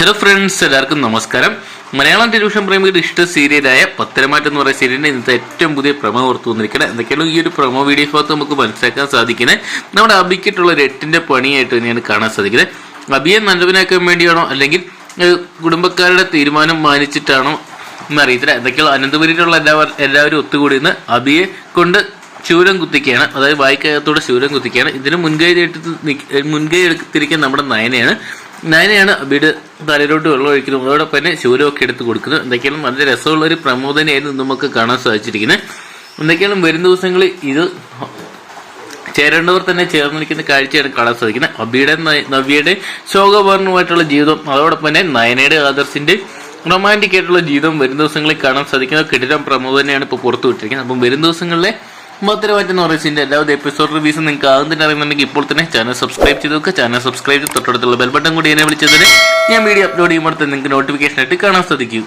Hello friends എല്ലാവർക്കും നമസ്കാരം. Malayalam television പ്രേമികളുടെ ഇഷ്ട സീരിയലായ പത്തരമാറ്റം എന്ന് പറയുന്ന സീരിയലിന്റെ ഇന്നത്തെ ഏറ്റവും പുതിയ പ്രമോ ഓർത്തു വന്നിരിക്കുന്നത് എന്തൊക്കെയാണ് ഈ ഒരു പ്രമോ വീഡിയോ ഭാഗത്ത് നമുക്ക് മനസ്സിലാക്കാൻ സാധിക്കുന്നത് നമ്മുടെ അബിക്കിട്ടുള്ള ഒരു എട്ടിന്റെ പണിയായിട്ട് തന്നെയാണ് കാണാൻ സാധിക്കുന്നത് അബിയെ നല്ലവനാക്കാൻ വേണ്ടിയാണോ അല്ലെങ്കിൽ കുടുംബക്കാരുടെ തീരുമാനം മാനിച്ചിട്ടാണോ എന്നറിയത്തില്ല. എന്തൊക്കെയാണ് അനന്തപുരിയിലുള്ള എല്ലാവരും എല്ലാവരും ഒത്തുകൂടി നിന്ന് അബിയെ കൊണ്ട് ശൂരം കുത്തിക്കുകയാണ്. അതായത് വായിക്കകത്തോടെ ശൂരം കുത്തിക്കുകയാണ്. ഇതിന് മുൻകൈ എടുത്ത് മുൻകൈ എടുത്തിരിക്കുന്ന നമ്മുടെ നയനയാണ്. നയനയാണ് വീട് തലയിലോട്ട് വെള്ളം ഒഴിക്കുന്നത്. അതോടൊപ്പം തന്നെ ശൂലമൊക്കെ എടുത്ത് കൊടുക്കുന്നത്. എന്തൊക്കെയാണ് നല്ല രസമുള്ള ഒരു പ്രമോദനയായിരുന്നു നമുക്ക് കാണാൻ സാധിച്ചിരിക്കുന്നത്. എന്തൊക്കെയാണ് വരും ദിവസങ്ങളിൽ ഇത് ചേരേണ്ടവർ തന്നെ ചേർന്ന് നിൽക്കുന്ന കാഴ്ചയാണ് കാണാൻ സാധിക്കുന്നത്. അബിയുടെ നവ്യയുടെ ശോകപൂർണമായിട്ടുള്ള ജീവിതം അതോടൊപ്പം തന്നെ നയനയുടെ ആദർശിന്റെ റൊമാന്റിക് ആയിട്ടുള്ള ജീവിതം വരും ദിവസങ്ങളിൽ കാണാൻ സാധിക്കുന്ന കെട്ടിടം പ്രമോദനയാണ് ഇപ്പോൾ പുറത്തു വിട്ടിരിക്കുന്നത് അപ്പം വരും ദിവസങ്ങളിലെ മധുരമാറ്റം എന്ന് എല്ലാ എപ്പിസോഡ് റിവ്യൂസും നിങ്ങൾക്ക് ആദ്യം തന്നെ അറിയുന്നുണ്ടെങ്കിൽ ഇപ്പോൾ തന്നെ ചാനൽ സബ്സ്ക്രൈബ് ചെയ്ത് നോക്കുക ചാനൽ സബ്സ്ക്രൈബ് ചെയ്ത് തൊട്ടടുത്തുള്ള ബെൽബട്ടൺ കൂടി എന്നെ വിളിച്ചതിന് ഞാൻ വീഡിയോ അപ്ലോഡ് ചെയ്യുമ്പോൾ തന്നെ നിങ്ങൾക്ക് നോട്ടിഫിക്കേഷൻ ആയിട്ട് കാണാൻ സാധിക്കും